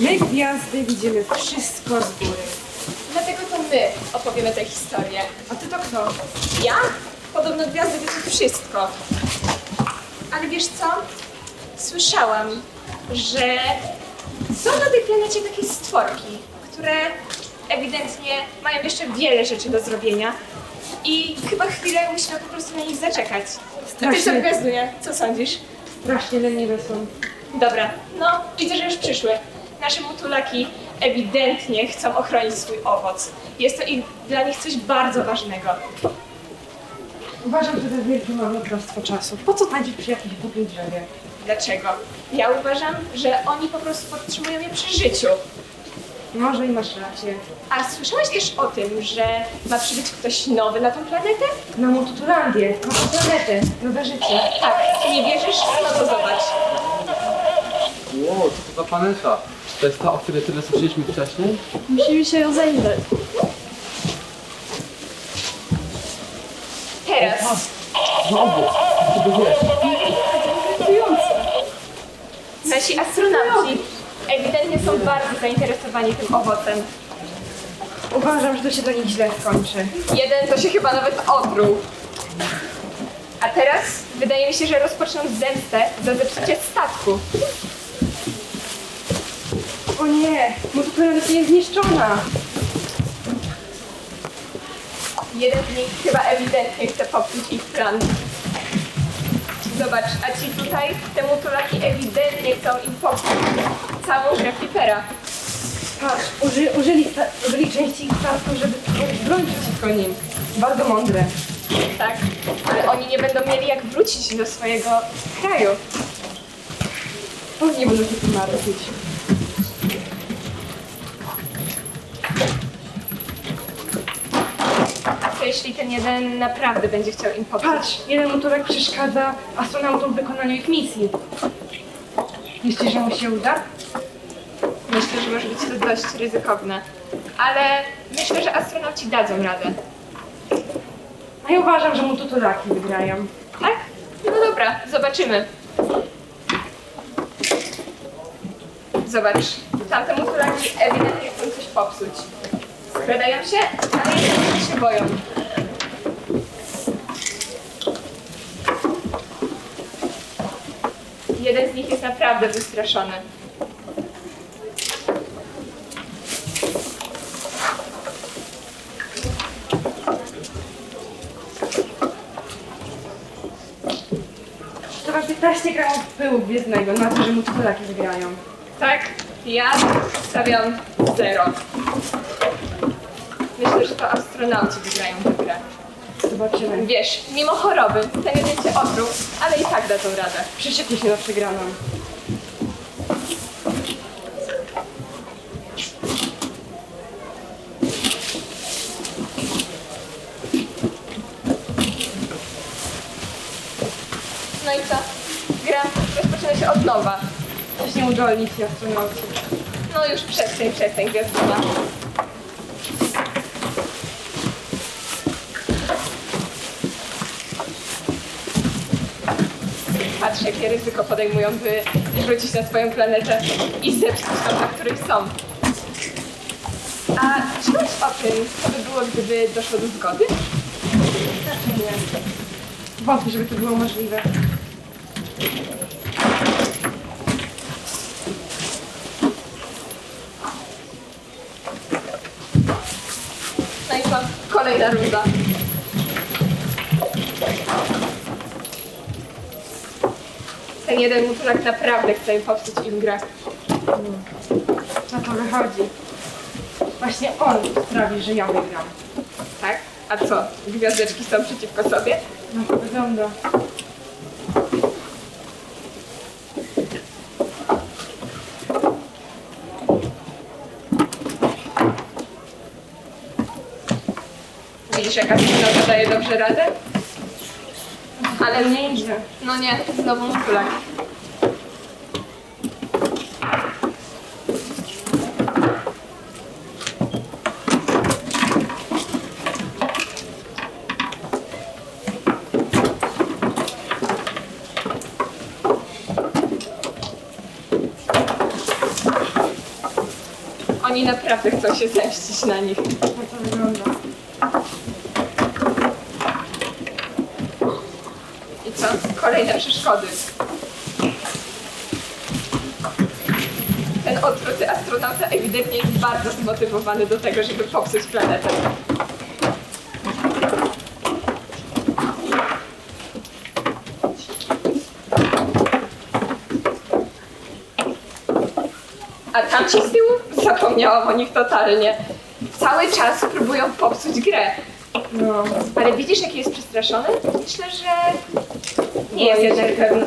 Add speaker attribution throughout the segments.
Speaker 1: My gwiazdy widzimy wszystko z góry.
Speaker 2: Dlatego to my opowiemy tę historię.
Speaker 1: A ty to kto?
Speaker 2: Ja? Podobno gwiazdy wiedzą wszystko. Ale wiesz co? Słyszałam, że są na tej planecie takie stworki, które ewidentnie mają jeszcze wiele rzeczy do zrobienia i chyba chwilę musimy po prostu na nich zaczekać. A ty co
Speaker 1: Strasznie.
Speaker 2: gwiazduje? Co sądzisz?
Speaker 1: Strasznie leniwe są.
Speaker 2: Dobra, no widzę, że już przyszły. Nasze mutulaki ewidentnie chcą ochronić swój owoc. Jest to ich, dla nich coś bardzo ważnego.
Speaker 1: Uważam, że to jest wielkie marnotrawstwo czasu. Po co tańczyć przy jakimś głupim drzewie?
Speaker 2: Dlaczego? Ja uważam, że oni po prostu podtrzymują je przy życiu.
Speaker 1: Może i masz rację.
Speaker 2: A słyszałaś też o tym, że ma przybyć ktoś nowy na tą planetę?
Speaker 1: Na Mututulandię, nową planetę, nowe życie.
Speaker 2: Tak, nie wierzysz? No to zobacz.
Speaker 3: Wow, co to za planeta? To jest ta, o której tyle słyszeliśmy wcześniej?
Speaker 4: Musimy się ją zajrzeć.
Speaker 2: Teraz
Speaker 3: Znowu! Ty to wiesz.
Speaker 2: nasi astronauci ewidentnie są bardzo zainteresowani tym owocem.
Speaker 1: Uważam, że to się do nich źle skończy.
Speaker 2: Jeden to się chyba nawet otruł. A teraz wydaje mi się, że rozpoczną zemstę za zepsucie statku.
Speaker 1: O nie, Mututulanda jest zniszczona.
Speaker 2: Jeden z nich chyba ewidentnie chce popsuć ich plan. Zobacz, a ci tutaj, te mutulaki ewidentnie chcą im popsuć całą grę Flipera.
Speaker 1: Patrz, uży, użyli, użyli części ich statku, żeby tworzyć broń przeciwko nim. Bardzo mądre.
Speaker 2: Tak, ale oni nie będą mieli jak wrócić do swojego kraju.
Speaker 1: Pewnie będą się tym martwić.
Speaker 2: Jeśli ten jeden naprawdę będzie chciał im popsuć?
Speaker 1: Patrz, jeden motulek przeszkadza astronautom w wykonaniu ich misji. Myślisz, że mu się uda?
Speaker 2: Myślę, że może być to dość ryzykowne. Ale myślę, że astronauci dadzą radę.
Speaker 1: A ja uważam, że mututulaki wygrają.
Speaker 2: Tak? No dobra, zobaczymy. Zobacz, tamte mutulaki ewidentnie chcą coś popsuć. Skradają się, ale się boją. Jeden z nich jest naprawdę wystraszony.
Speaker 1: Trzeba 15 gramów pyłu gwiezdnego na to, że mututulaki wygrają.
Speaker 2: Tak, ja stawiam zero. Myślę, że to astronauci wygrają tę grę.
Speaker 1: Zobaczymy.
Speaker 2: Wiesz, mimo choroby, ten jeden cię otruł, ale i tak dadzą radę.
Speaker 1: Przyczepnie się na przegraną.
Speaker 2: No i co? Gra rozpoczyna się od nowa.
Speaker 1: Coś nieudolni ci astronauci.
Speaker 2: No już przestań, przestań, gwiazduna. Patrz, jakie ryzyko podejmują, by wrócić na swoją planetę i zepsuć tą, na której są. A czytałeś o tym, co by było, gdyby doszło do zgody?
Speaker 1: Nie. Wątpię, żeby to było możliwe.
Speaker 2: No i co? Kolejna runda. Ten jeden mutulak naprawdę chce im popsuć im grę.
Speaker 1: Na to wychodzi. Właśnie on sprawi, że ja wygram.
Speaker 2: Tak? A co? Gwiazdeczki są przeciwko sobie?
Speaker 1: No to wygląda.
Speaker 2: Widzisz, jaka sygnał daje dobrze radę? Ale
Speaker 1: Nie idzie.
Speaker 2: no nie, znowu mutulak. Oni naprawdę chcą się zemścić na nich.
Speaker 1: Na to wygląda.
Speaker 2: I co? Kolejne przeszkody. Ten otruty astronauta ewidentnie jest bardzo zmotywowany do tego, żeby popsuć planetę. A tamci z tyłu? Zapomniałam o nich totalnie. Cały czas próbują popsuć grę.
Speaker 1: No.
Speaker 2: Ale widzisz, jaki jest przestraszony? Myślę, że nie jest jednak pewny.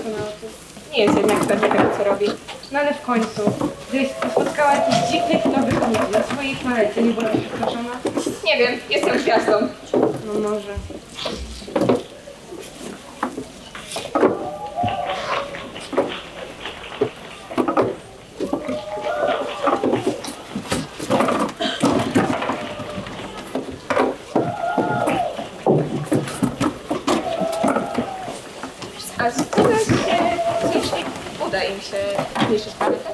Speaker 2: Nie jest jednak pewny tego, co robi.
Speaker 1: No ale w końcu, gdybyś spotkała jakichś dziwnych nowych ludzi na swojej planecie, nie byłaś przestraszona?
Speaker 2: Nie wiem, jestem gwiazdą.
Speaker 1: No może.
Speaker 2: Zniszczyć planetę?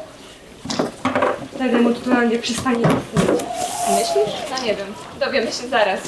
Speaker 1: Wtedy Multitulandia przestanie istnieć.
Speaker 2: Myślisz? No nie wiem. Dowiemy się zaraz.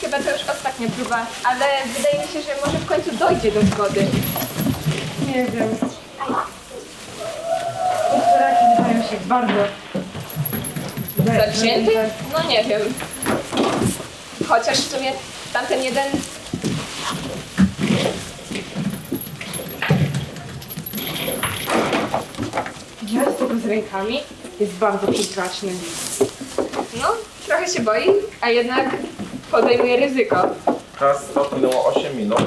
Speaker 2: Chyba to już ostatnia próba, ale wydaje mi się, że może w końcu dojdzie do zgody.
Speaker 1: Nie wiem. Utworaki wydają się bardzo...
Speaker 2: Zawzięty? No nie wiem. Chociaż w sumie tamten jeden...
Speaker 1: Ja z tego z rękami jest bardzo przestraszny.
Speaker 2: No, trochę się boi, a jednak podejmuje ryzyko.
Speaker 4: Czas stop minęło 8 minut.